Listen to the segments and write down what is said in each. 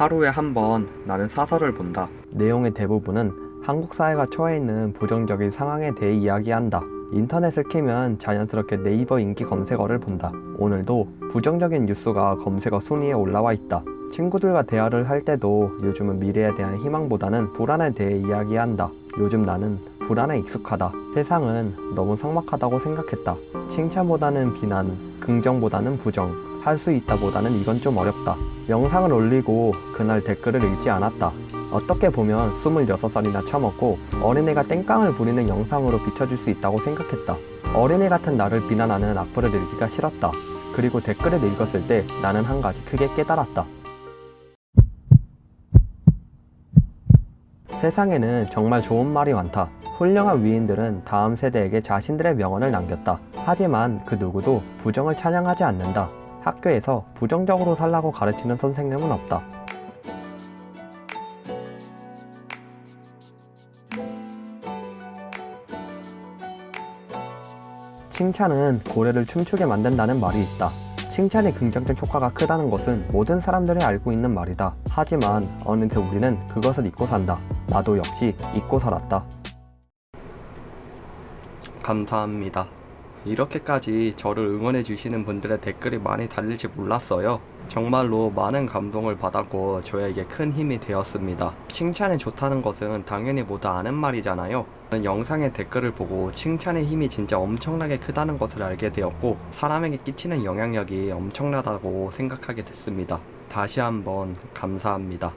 하루에 한 번 나는 사설을 본다. 내용의 대부분은 한국 사회가 처해 있는 부정적인 상황에 대해 이야기한다. 인터넷을 키면 자연스럽게 네이버 인기 검색어를 본다. 오늘도 부정적인 뉴스가 검색어 순위에 올라와 있다. 친구들과 대화를 할 때도 요즘은 미래에 대한 희망보다는 불안에 대해 이야기한다. 요즘 나는 불안에 익숙하다. 세상은 너무 삭막하다고 생각했다. 칭찬보다는 비난, 긍정보다는 부정, 할 수 있다보다는 이건 좀 어렵다. 영상을 올리고 그날 댓글을 읽지 않았다. 어떻게 보면 26살이나 처먹고 어린애가 땡깡을 부리는 영상으로 비춰질 수 있다고 생각했다. 어린애 같은 나를 비난하는 악플을 읽기가 싫었다. 그리고 댓글을 읽었을 때 나는 한 가지 크게 깨달았다. 세상에는 정말 좋은 말이 많다. 훌륭한 위인들은 다음 세대에게 자신들의 명언을 남겼다. 하지만 그 누구도 부정을 찬양하지 않는다. 학교에서 부정적으로 살라고 가르치는 선생님은 없다. 칭찬은 고래를 춤추게 만든다는 말이 있다. 칭찬이 긍정적 효과가 크다는 것은 모든 사람들이 알고 있는 말이다. 하지만 어느새 우리는 그것을 잊고 산다. 나도 역시 잊고 살았다. 감사합니다. 이렇게까지 저를 응원해 주시는 분들의 댓글이 많이 달릴지 몰랐어요. 정말로 많은 감동을 받았고 저에게 큰 힘이 되었습니다. 칭찬이 좋다는 것은 당연히 모두 아는 말이잖아요. 영상의 댓글을 보고 칭찬의 힘이 진짜 엄청나게 크다는 것을 알게 되었고 사람에게 끼치는 영향력이 엄청나다고 생각하게 됐습니다. 다시 한번 감사합니다.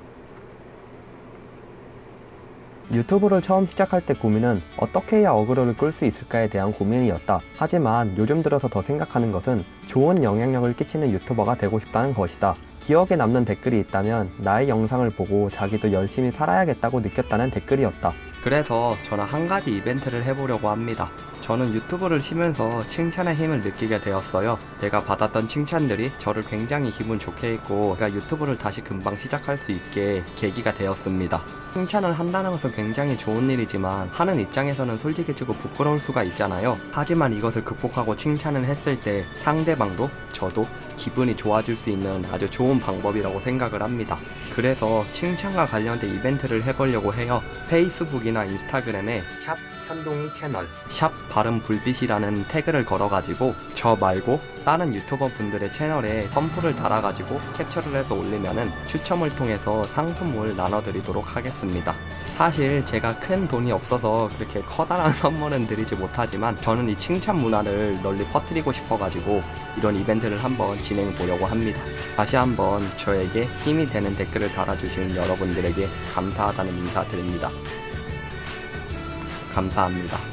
유튜브를 처음 시작할 때 고민은 어떻게 해야 어그로를 끌 수 있을까에 대한 고민이었다. 하지만 요즘 들어서 더 생각하는 것은 좋은 영향력을 끼치는 유튜버가 되고 싶다는 것이다. 기억에 남는 댓글이 있다면 나의 영상을 보고 자기도 열심히 살아야겠다고 느꼈다는 댓글이었다. 그래서 저는 한 가지 이벤트를 해보려고 합니다. 저는 유튜브를 쉬면서 칭찬의 힘을 느끼게 되었어요. 내가 받았던 칭찬들이 저를 굉장히 기분 좋게 했고, 제가 유튜브를 다시 금방 시작할 수 있게 계기가 되었습니다. 칭찬을 한다는 것은 굉장히 좋은 일이지만, 하는 입장에서는 솔직해지고 부끄러울 수가 있잖아요. 하지만 이것을 극복하고 칭찬을 했을 때 상대방도 저도 기분이 좋아질 수 있는 아주 좋은 방법이라고 생각을 합니다. 그래서 칭찬과 관련된 이벤트를 해보려고 해요. 페이스북이나 인스타그램에 샵 현동이 채널, 샵 발음 불빛이라는 태그를 걸어가지고 저 말고 다른 유튜버 분들의 채널에 펌프를 달아가지고 캡처를 해서 올리면은 추첨을 통해서 상품을 나눠드리도록 하겠습니다. 사실 제가 큰 돈이 없어서 그렇게 커다란 선물은 드리지 못하지만 저는 이 칭찬 문화를 널리 퍼뜨리고 싶어가지고 이런 이벤트를 한번 진행해 보려고 합니다. 다시 한번 저에게 힘이 되는 댓글을 달아주신 여러분들에게 감사하다는 인사 드립니다. 감사합니다.